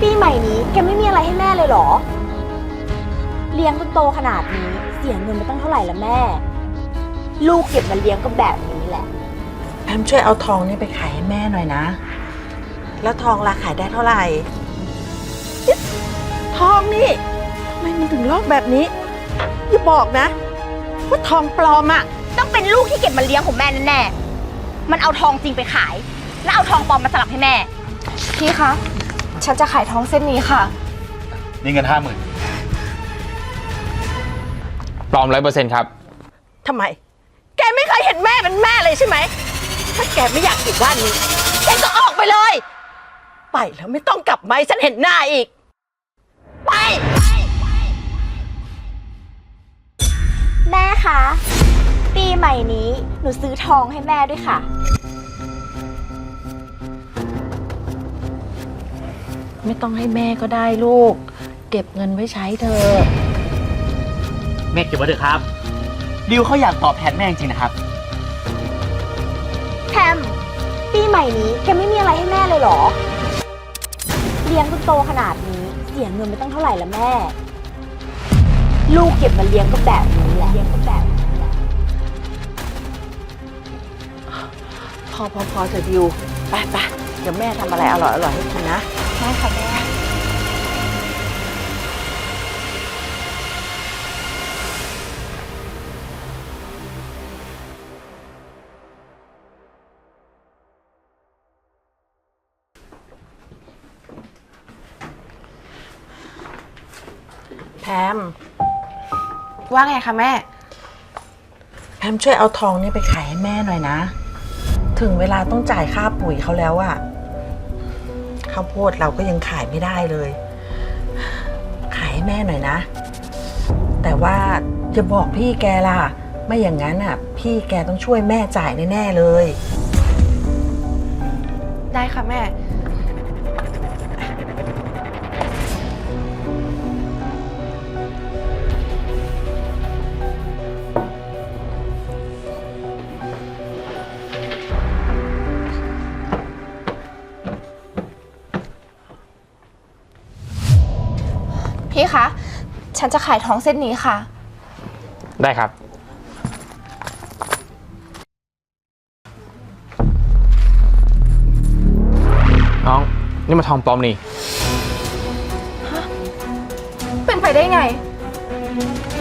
ปีใหม่นี้แกไม่มีอะไรให้แม่เลยเหรอ เลี้ยงจนโตขนาดนี้เสียเงินไปตั้งเท่าไหร่ละแม่ ลูกเก็บมาเลี้ยงก็แบบนี้แหละ แพมช่วยเอาทองนี่ไปขายให้แม่หน่อยนะ แล้วทองราขายได้เท่าไหร่อิ๊ะทองนี่ทำไมมันถึงลอกแบบนี้ อย่าบอกนะ ว่าทองปลอมอะต้องเป็นลูกที่เก็บมาเลี้ยงของแม่แน่ๆมันเอาทองจริงไปขาย แล้วเอาทองปลอมมาสลับให้แม่ พี่คะ ฉันจะขายท้องเส้นนี้ค่ะ นี่เงินห้าหมื่นปลอมร้อยเปอร์เซ็นต์ครับ ทำไม แกไม่เคยเห็นแม่เป็นแม่เลยใช่ไหม ถ้าแกไม่อยากอยู่บ้านนี้ แกก็ออกไปเลย ไปแล้วไม่ต้องกลับมาให้ฉันเห็นหน้าอีก ไป แม่คะ ปีใหม่นี้หนูซื้อทองให้แม่ด้วยค่ะ ไม่ต้องให้แม่ก็ได้ลูก เก็บเงินไว้ใช้เธอะแม่เก็บไว้เถอะครับดิวเขาอยากตอบแทนแม่จริงๆนะครับ แพมปีใหม่นี้แกไม่มีอะไรให้แม่เลยเหรอ เลี้ยงจนโตขนาดนี้ เสียเงินไปตั้งเท่าไหร่ละแม่ ลูกเก็บมาเลี้ยงก็แบบนี้แหละเลี้ยงก็แบบนี้แหละพอพอพอเถอะดิวไปไปเดี๋ยวแม่ทำอะไรอร่อยอร่อยให้กินนะ ได้ค่ะแม่แพมว่าไงคะแม่ แพมช่วยเอาทองนี่ไปขายให้แม่หน่อยนะ ถึงเวลาต้องจ่ายค่าปุ๋ยเขาแล้วอะ ข้าวโพดเราก็ยังขายไม่ได้เลย ขายให้แม่หน่อยนะ แต่ว่าจะบอกพี่แกล่ะ ไม่อย่างนั้นอะ พี่แกต้องช่วยแม่จ่ายแน่ๆเลย ได้ค่ะแม่ ฉันจะขายท้องเส้นนี้ค่ะ ได้ครับ น้อง นี่มาทองปลอมนี่ เป็นไปได้ไง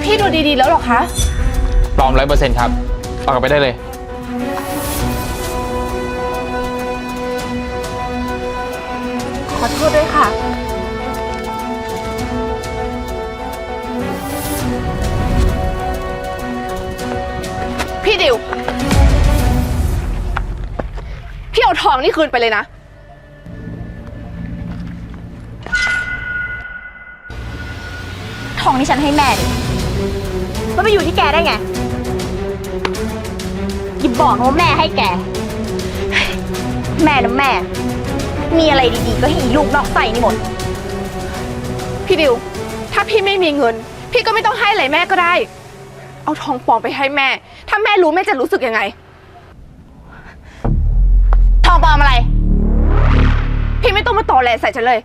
พี่ดูดีๆแล้วเหรอคะ ปลอมร้อยเปอร์เซ็นต์ครับ เอากลับไปได้เลย ขอโทษด้วยค่ะ ทองนี่คืนไปเลยนะ ทองที่ฉันให้แม่นี่มันไปอยู่ที่แกได้ไงอย่าบอกนะว่าแม่ให้แก แม่นะแม่ มีอะไรดีๆ ก็ให้อีลูกนอกใส่นี่หมด พี่ดิว ถ้าพี่ไม่มีเงิน พี่ก็ไม่ต้องให้อะไรแม่ก็ได้ เอาทองปลอมไปให้แม่ ถ้าแม่รู้แม่จะรู้สึกยังไงท องปลอมอะไร พี่ไม่ต้องมาต่อแหลใส่ฉันเลย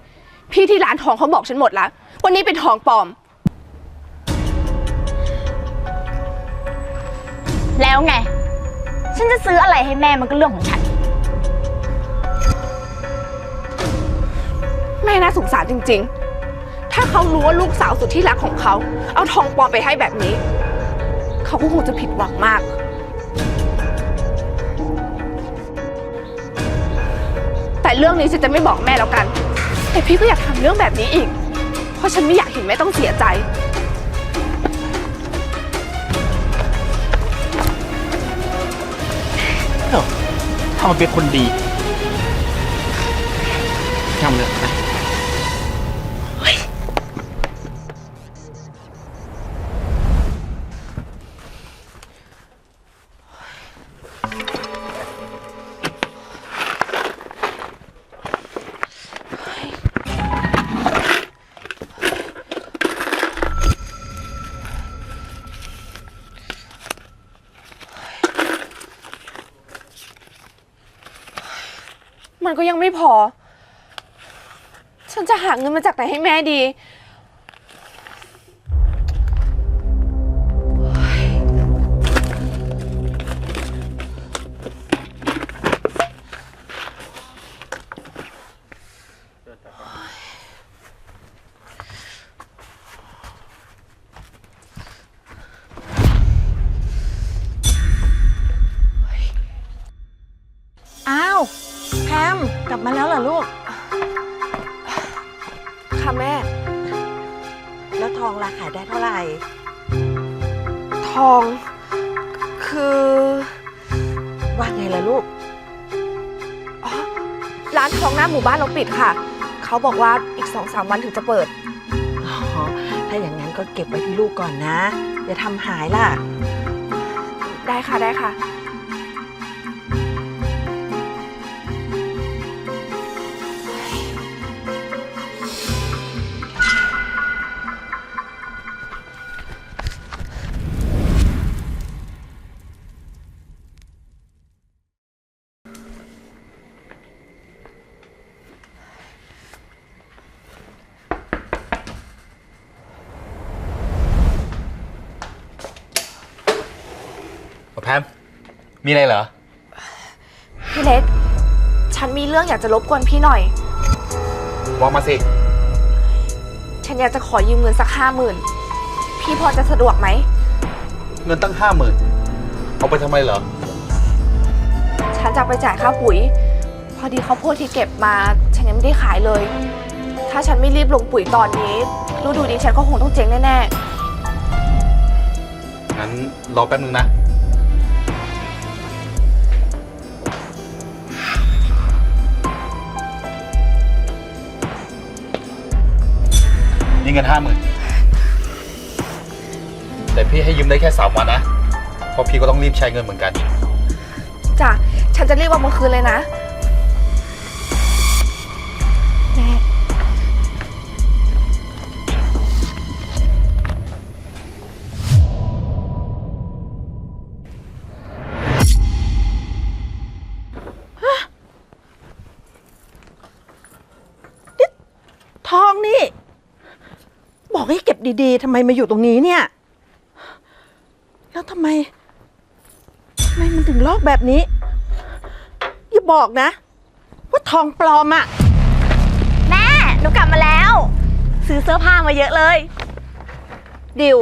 พี่ที่ร้านทองเขาบอกฉันหมดแล้ว วันนี้เป็นทองปลอม แล้วไง ฉันจะซื้ออะไรให้แม่มันก็เรื่องของฉัน แม่น่าสงสารจริง ๆ ถ้าเขารู้ว่าลูกสาวสุดที่รักของเขา เอาทองปลอมไปให้แบบนี้ เขาก็คงจะผิดหวังมาก เรื่องนี้ฉันจะไม่บอกแม่แล้วกัน แต่พี่ก็อยากทำเรื่องแบบนี้อีก เพราะฉันไม่อยากเห็นแม่ต้องเสียใจถ้ามันเป็นคนดี มันก็ยังไม่พอ ฉันจะหาเงินมาจากไหนให้แม่ดี กลับมาแล้วเหรอลูก ค่ะแม่ แล้วทองราขายได้เท่าไหร่ ทอง คือว่าไงล่ะลูก อ๋อ ร้านทองหน้าหมู่บ้านเราปิดค่ะ เขาบอกว่าอีกสองสามวันถึงจะเปิด อ๋อ ถ้าอย่างนั้นก็เก็บไว้ที่ลูกก่อนนะ อย่าทำหายล่ะ ได้ค่ะได้ค่ะ มีอะไรเหรอ พี่เล็ก ฉันมีเรื่องอยากจะรบกวนพี่หน่อยวางมาสิ ฉันอยากจะขอยืมเงินสักห้าหมื่นพี่พอจะสะดวกไหม เงินตั้งห้าหมื่นเอาไปทำไมเหรอ ฉันจะเอาไปจ่ายค่าปุ๋ย พอดีข้าวโพดที่เก็บมา ฉันยังไม่ได้ขายเลย ถ้าฉันไม่รีบลงปุ๋ยตอนนี้ฤดูนี้ฉันก็คงต้องเจ๊งแน่งั้นรอแป๊บนึงนะ นี่เงินห้าหมื่นแต่พี่ให้ยืมได้แค่สามวันนะเพราะพี่ก็ต้องรีบใช้เงินเหมือนกัน จ้ะ ฉันจะรีบเอามาคืนเลยนะ ดีๆทำไมมาอยู่ตรงนี้เนี่ย แล้วทำไมทำไมมันถึงลอกแบบนี้ อย่าบอกนะ ว่าทองปลอมอะแม่ หนูกลับมาแล้ว ซื้อเสื้อผ้ามาเยอะเลย ดิว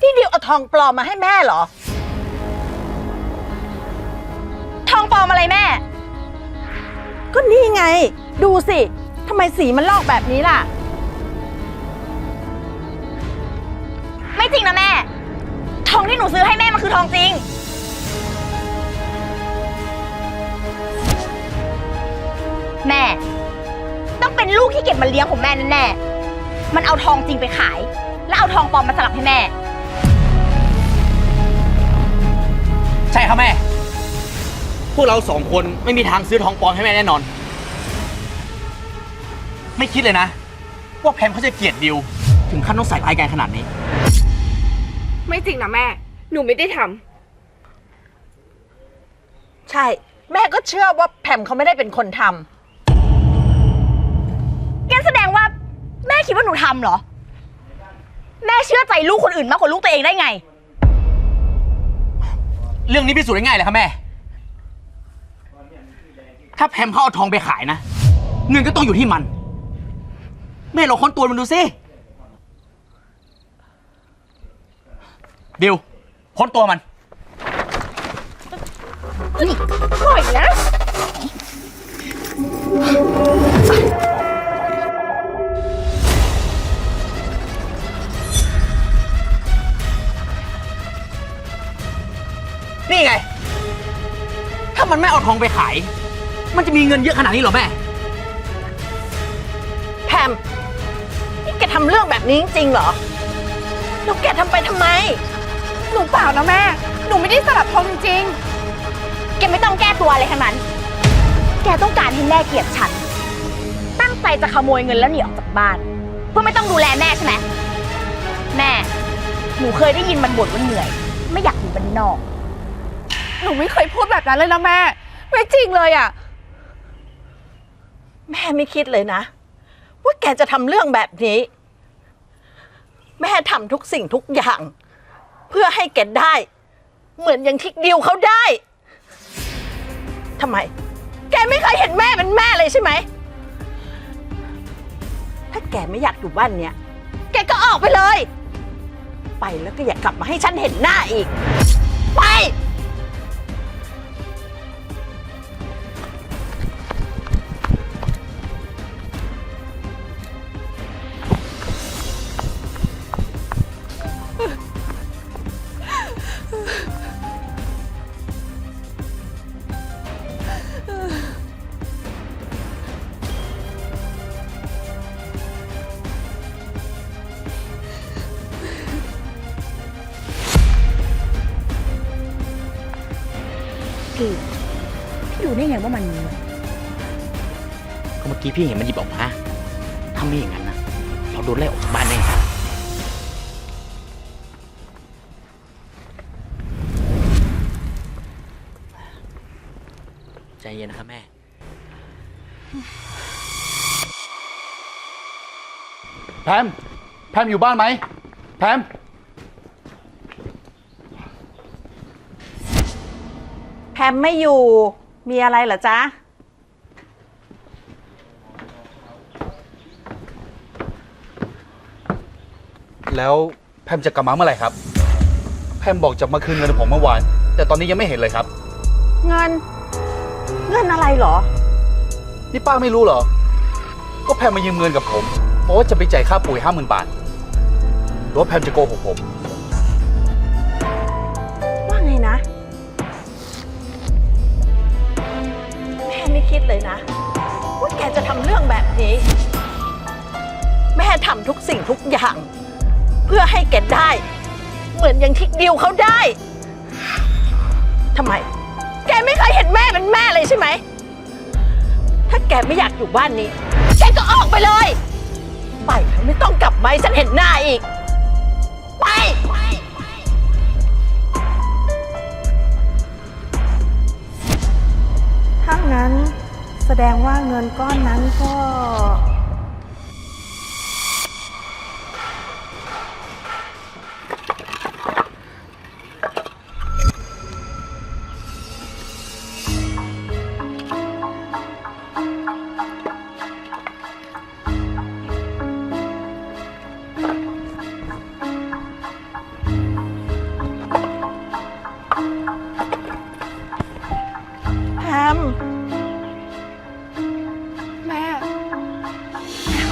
ที่ดิวเอาทองปลอมมาให้แม่เหรอ ทองปลอมอะไรแม่ ก็นี่ไง ดูสิทำไมสีมันลอกแบบนี้ล่ะ ไม่จริงนะแม่ ทองที่หนูซื้อให้แม่มันคือทองจริง แม่ ต้องเป็นลูกที่เก็บมาเลี้ยงของแม่แน่ๆมันเอาทองจริงไปขาย แล้วเอาทองปลอมมาสลับให้แม่ ใช่ครับแม่ พวกเราสองคนไม่มีทางซื้อทองปลอมให้แม่แน่นอน ไม่คิดเลยนะ ว่าแพมเขาจะเกลียดดิว ถึงขั้นต้องใส่ร้ายกันขนาดนี้ ไม่จริงนะแม่ หนูไม่ได้ทำ ใช่ แม่ก็เชื่อว่าแพมเขาไม่ได้เป็นคนทำงั้นแสดงว่า แม่คิดว่าหนูทำเหรอ แม่เชื่อใจลูกคนอื่นมากกว่าลูกตัวเองได้ไง เรื่องนี้พิสูจน์ได้ง่ายเลยครับแม่ ถ้าแพมเขาเอาทองไปขายนะ เงินก็ต้องอยู่ที่มัน แม่ลองค้นตัวมันดูสิ ดิวค้นตัวมันปล่อยนะ นี่ไง ถ้ามันไม่เอาทองไปขาย มันจะมีเงินเยอะขนาดนี้เหรอแม่ แพมนี่แกทำเรื่องแบบนี้จริงๆเหรอ แล้วแกทำไปทำไมห นูเปล่านะแม่ หนูไม่ได้สลับทองจริงแกไม่ต้องแก้ตัวอะไรทั้งนั้น แกต้องการให้แม่เกลียดฉัน ตั้งใจจะขโมยเงินแล้วหนีออกจากบ้าน เพื่อไม่ต้องดูแลแม่ใช่ไหม แม่ หนูเคยได้ยินมันบ่นว่าเหนื่อย ไม่อยากอยู่บ้านนอกหนูไม่เคยพูดแบบนั้นเลยนะแม่ ไม่จริงเลยอะ แม่ไม่คิดเลยนะ ว่าแกจะทำเรื่องแบบนี้ แม่ทำทุกสิ่งทุกอย่าง เพื่อให้แกได้ เหมือนอย่างที่ดิวเขาได้ทำไม แกไม่เคยเห็นแม่เป็นแม่เลยใช่ไหม ถ้าแกไม่อยากอยู่บ้านเนี้ย แกก็ออกไปเลย ไปแล้วก็อย่ากลับมาให้ฉันเห็นหน้าอีก ไป พี่พี่รู้ได้ไงว่ามันมีเงินก็เมื่อกี้พี่เห็นมันหยิบออกมาถ้าไม่อย่างนั้นนะเราโดนไล่ออกจากบ้านแน่ใจเย็นนะครับแม่ แพม แพมอยู่บ้านไหม แพม พมไม่อยู่ มีอะไรเหรอจ๊ะ แล้วแพมจะกลับมาเมื่อไหร่ครับ แพมบอกจะมาคืนเงินผมเมื่อวาน แต่ตอนนี้ยังไม่เห็นเลยครับ เงิน เงินอะไรเหรอ นี่ป้าไม่รู้เหรอ ก็แพมมายืมเงินกับผม เพราะว่าจะไปจ่ายค่าปุ๋ยห้าหมื่นบาทหรือว่าแพมจะโกหกผม ดเลยนะ ว่าแกจะทำเรื่องแบบนี้ แม่ทำทุกสิ่งทุกอย่าง เพื่อให้แกได้ เหมือนอย่างที่ดิวเขาได้ทำไม แกไม่เคยเห็นแม่เป็นแม่เลยใช่ไหม ถ้าแกไม่อยากอยู่บ้านนี้ แกก็ออกไปเลย ไปไม่ต้องกลับมาให้ฉันเห็นหน้าอีก ไป ถ้างั้น แสดงว่าเงินก้อนนั้นก็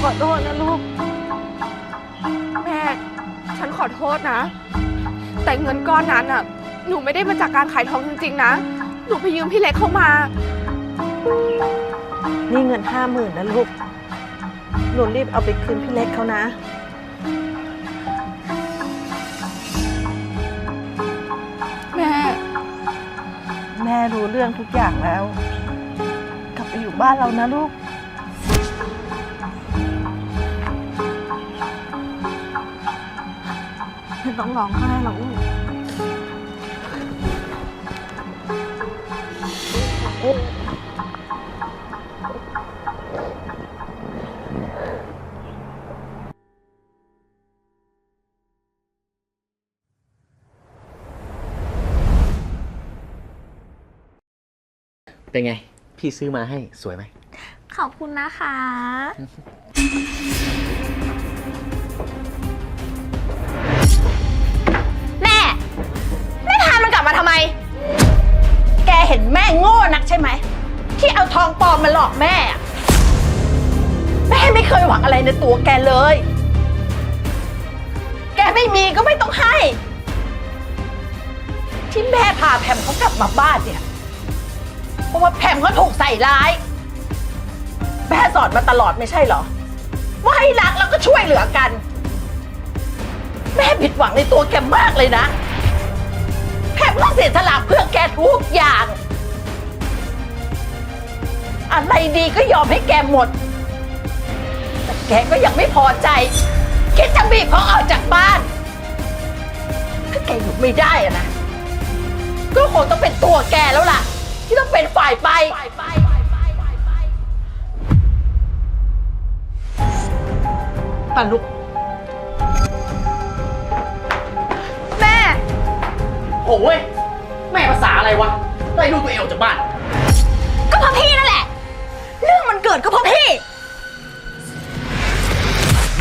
อโทษนะลูก แม่ ฉันขอโทษนะ แต่เงินก้อนนั้นอะ หนูไม่ได้มาจากการขายทองจริงๆนะ หนูไปยืมพี่เล็กเข้ามา นี่เงินห้าหมื่นนะลูก หนูรีบเอาไปคืนพี่เล็กเขานะ แม่ แม่รู้เรื่องทุกอย่างแล้ว กลับไปอยู่บ้านเรานะลูก ไม่ต้องร้องไห้หรอกลูกเป็นไง พี่ซื้อมาให้สวยไหม ขอบคุณนะคะ ปลอมมาหลอกแม่ แม่ไม่เคยหวังอะไรในตัวแกเลย แกไม่มีก็ไม่ต้องให้ ที่แม่พาแพมเขากลับมาบ้านเนี่ย เพราะว่าแพมเขาถูกใส่ร้าย แม่สอนมาตลอดไม่ใช่เหรอ ว่าให้รักแล้วก็ช่วยเหลือกัน แม่ผิดหวังในตัวแกมากเลยนะ แพมต้องเสียสละเพื่อแกทุกอย่าง อะไรดีก็ยอมให้แกหมด แต่แกก็ยังไม่พอใจ คิดจะบีบเขาออกจากบ้าน ถ้าแกอยู่ไม่ได้อะนะ ก็คงต้องเป็นตัวแกแล้วล่ะ ที่ต้องเป็นฝ่ายไป ป่ะลูก แม่ โอ้ยแม่ภาษาอะไรวะไล่ลูกตัวเองออกจากบ้าน รื่องมันเกิดก็เพราะพี่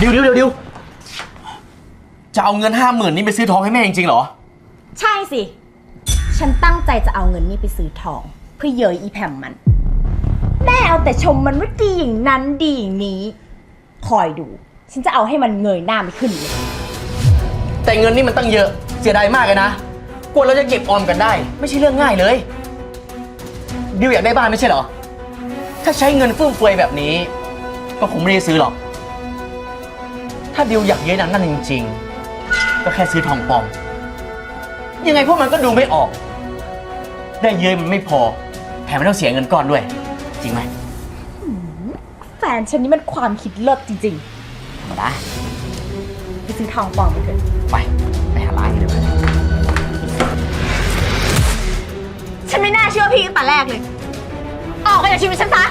ดิวดิวดิวดิวจะเอาเงินห้าหมื่นนี้ไปซื้อทองให้แม่จริงๆเหรอ ใช่สิ ฉันตั้งใจจะเอาเงินนี้ไปซื้อทอง เพื่อเยยอีแผ่มมัน แม่เอาแต่ชมมันว่าดีอย่างนั้นดีอย่างนี้ คอยดู ฉันจะเอาให้มันเงยหน้าไม่ขึ้นเลยแต่เงินนี่มันตั้งเยอะ เสียดายมากเลยนะ กว่าเราจะเก็บออมกันได้ ไม่ใช่เรื่องง่ายเลย ดิวอยากได้บ้านไม่ใช่เหรอ ถ้าใช้เงินฟุ่มเฟือยแบบนี้ ก็คงไม่ได้ซื้อหรอก ถ้าดิวอยากเย้ยหนังนั่นจริง ๆ ก็แค่ซื้อทองปลอม ยังไงพวกมันก็ดูไม่ออก ได้เย้ยมันไม่พอ แถมไม่ต้องเสียเงินก้อนด้วย จริงไหม แฟนฉันนี่มันความคิดเลิศจริงๆธรรมดาไปซื้อทองปลอมไปเถอะไป ไปหาร้านกันเลยฉันไม่น่าเชื่อพี่ตั้งแต่แรกเลย ออกไปจากชีวิตฉันซะ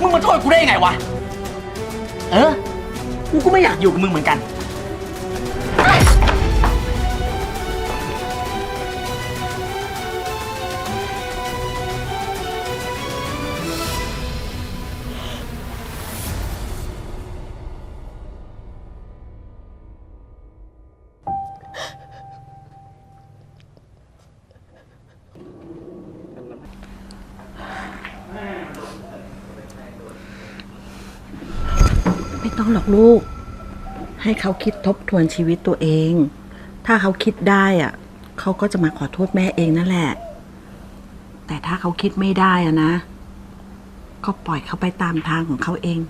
มึงมาโทษกูได้ยังไงวะ เออ กูก็ไม่อยากอยู่กับมึงเหมือนกัน ให้เขาคิดทบทวนชีวิตตัวเอง ถ้าเขาคิดได้อะเขาก็จะมาขอโทษแม่เองนั่นแหละ แต่ถ้าเขาคิดไม่ได้อะนะ ก็ปล่อยเขาไปตามทางของเขาเอง